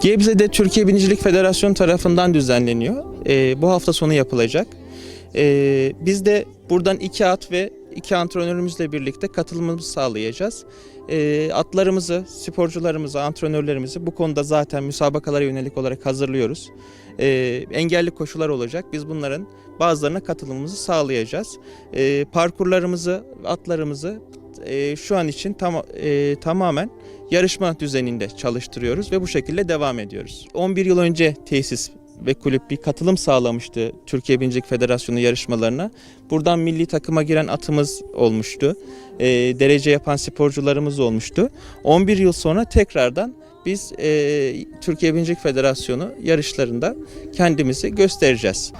Gebze'de Türkiye Binicilik Federasyonu tarafından düzenleniyor. Ee, bu hafta sonu yapılacak. Ee, biz de buradan iki at ve iki antrenörümüzle birlikte katılımımızı sağlayacağız. Ee, atlarımızı, sporcularımızı, antrenörlerimizi bu konuda zaten müsabakalara yönelik olarak hazırlıyoruz. Ee, engelli koşular olacak. Biz bunların bazılarına katılımımızı sağlayacağız. Ee, parkurlarımızı, atlarımızı e, şu an için tam, e, tamamen yarışma düzeninde çalıştırıyoruz ve bu şekilde devam ediyoruz. 11 yıl önce tesis ve kulüp bir katılım sağlamıştı Türkiye Binicilik Federasyonu yarışmalarına. Buradan milli takıma giren atımız olmuştu. E, derece yapan sporcularımız olmuştu. 11 yıl sonra tekrardan biz e, Türkiye Binicilik Federasyonu yarışlarında kendimizi göstereceğiz.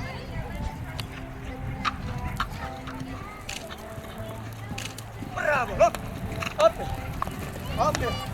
Bravo. Hop. Aferin. Aferin.